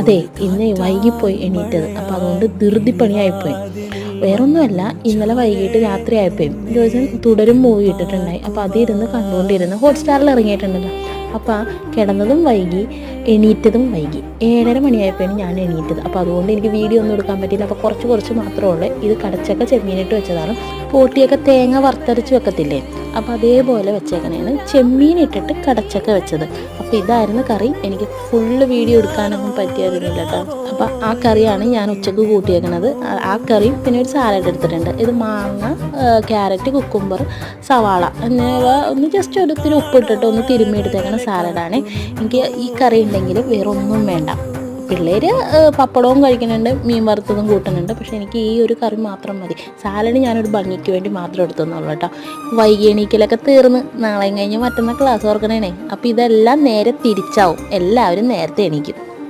അതെ ഇന്ന് വൈകിപ്പോയി എണീറ്റത് അപ്പോൾ അതുകൊണ്ട് ധൃതിപ്പണിയായിപ്പോയി വേറൊന്നുമല്ല ഇന്നലെ വൈകിട്ട് രാത്രി ആയപ്പോഴും ദിവസം തുടരും മൂവി ഇട്ടിട്ടുണ്ടായി. അപ്പോൾ അതിരുന്ന് കണ്ടുകൊണ്ടിരുന്ന്. ഹോട്ട്സ്റ്റാറിൽ ഇറങ്ങിയിട്ടുണ്ടല്ലോ. അപ്പോൾ കിടന്നതും വൈകി എണീറ്റതും വൈകി. ഏഴര മണിയായപ്പോഴാണ് ഞാൻ എണീറ്റത്. അപ്പോൾ അതുകൊണ്ട് എനിക്ക് വീഡിയോ ഒന്നും എടുക്കാൻ പറ്റിയില്ല. അപ്പോൾ കുറച്ച് കുറച്ച് മാത്രമേ ഉള്ളൂ. ഇത് കടച്ചൊക്കെ ചെമ്മീനിട്ട് വെച്ചതാണ്. പോട്ടിയൊക്കെ തേങ്ങ വറുത്തരച്ച് വെക്കത്തില്ലേ? അപ്പോൾ അതേപോലെ വെച്ചേക്കണേന് ചെമ്മീൻ ഇട്ടിട്ട് കടച്ചക്ക വെച്ചത്. അപ്പോൾ ഇതായിരുന്നു കറി. എനിക്ക് ഫുള്ള് വീഡിയോ എടുക്കാനൊന്നും പറ്റിയായിരുന്നില്ല കേട്ടോ. അപ്പോൾ ആ കറിയാണ് ഞാൻ ഉച്ചയ്ക്ക് കൂട്ടിയേക്കണത്. ആ- കറി പിന്നെ ഒരു സാലഡ് എടുത്തിട്ടുണ്ട്. ഇത് മാങ്ങ ക്യാരറ്റ് കുക്കുംബർ സവാള. എന്നിവ ഒന്ന് ജസ്റ്റ് ഒരു ഉപ്പിട്ടിട്ട് ഒന്ന് തിരുമ്മി എടുത്തേക്കണ. സാലഡാണ്. എനിക്ക് ഈ കറി ഉണ്ടെങ്കിൽ വേറെ ഒന്നും വേണ്ട പിള്ളേർ പപ്പടവും കഴിക്കുന്നുണ്ട് മീൻ വറുത്തതും കൂട്ടുന്നുണ്ട്. പക്ഷേ എനിക്ക് ഈ ഒരു കറി മാത്രം മതി. സാലഡ് ഞാനൊരു ഭംഗിക്ക് വേണ്ടി മാത്രം എടുത്തെന്നുള്ളൂ കേട്ടോ. വൈകി എണീക്കലൊക്കെ തീർന്ന് നാളെയും കഴിഞ്ഞ് മറ്റന്നാൾ ക്ലാസ് ഓർക്കണേനെ അപ്പോൾ ഇതെല്ലാം നേരെ തിരിച്ചാവും. എല്ലാവരും നേരത്തെ എണീക്കും.